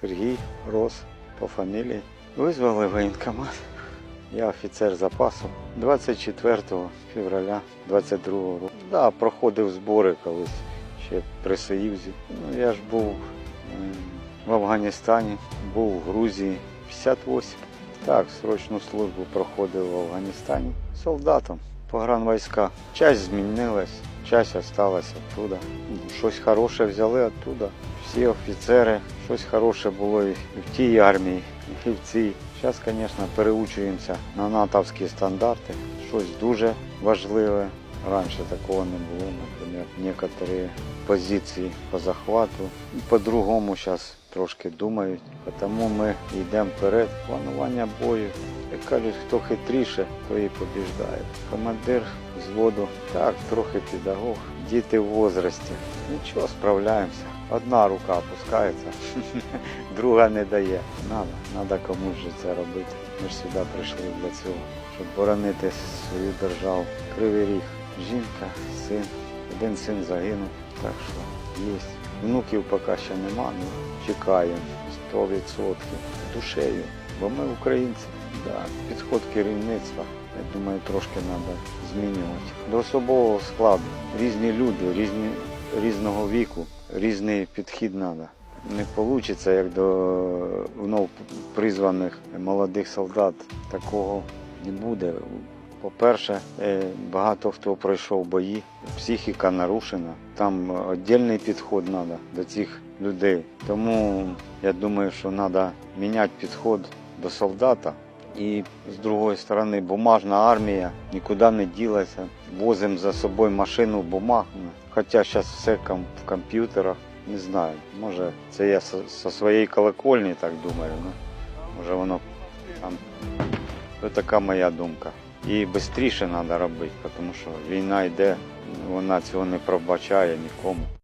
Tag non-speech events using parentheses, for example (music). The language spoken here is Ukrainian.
Сергій Рос по фамілії. Визвали воєнкомат. Я офіцер запасу 24 февраля 22 року. Да, проходив збори колись ще при Союзі. Ну, я ж був в Афганістані, був в Грузії 58. Так, срочну службу проходив в Афганістані солдатом. Погранвійська. Часть змінилась, часть осталась оттуда. Щось хороше взяли оттуда. Всі офіцери, щось хороше було і в тій армії, і в цій. Зараз, звісно, переучуємося на натовські стандарти. Щось дуже важливе. Раніше такого не було, наприклад, некоторі позиції по захвату. По-другому зараз трошки думають. Тому ми йдемо вперед. Планування бою. Як кажуть, хто хитріше, то і побіждає. Командир взводу, так, трохи педагог. Діти в возрасті. Нічого, справляємося. Одна рука опускається, (laughs) друга не дає. Надо, надо комусь же це робити. Ми ж сюди прийшли для цього, щоб боронити свою державу. Кривий ріг. Жінка, син. Один син загинув. Так що є. Внуків поки ще нема, ну чекаємо 100% душею. Бо ми українці. Да, підход керівництва. Я думаю, трошки треба змінювати. До особового складу різні люди, різні, різного віку, різний підхід треба. Не вийде, як до вновь призваних молодих солдат. Такого не буде. По-перше, е, багато хто пройшов бої, психіка нарушена. Там віддільний підход треба до цих людей. Тому я думаю, що треба міняти підход до солдата. І з другої сторони, бумажна армія нікуди не ділася. Возимо за собою машину бумаг. Хоча зараз все в комп'ютерах. Не знаю. Може, це я зі своєї колокольні так думаю. Ну, може воно там. Це така моя думка. І швидше треба робити, тому що війна йде, вона цього не пробачає нікому.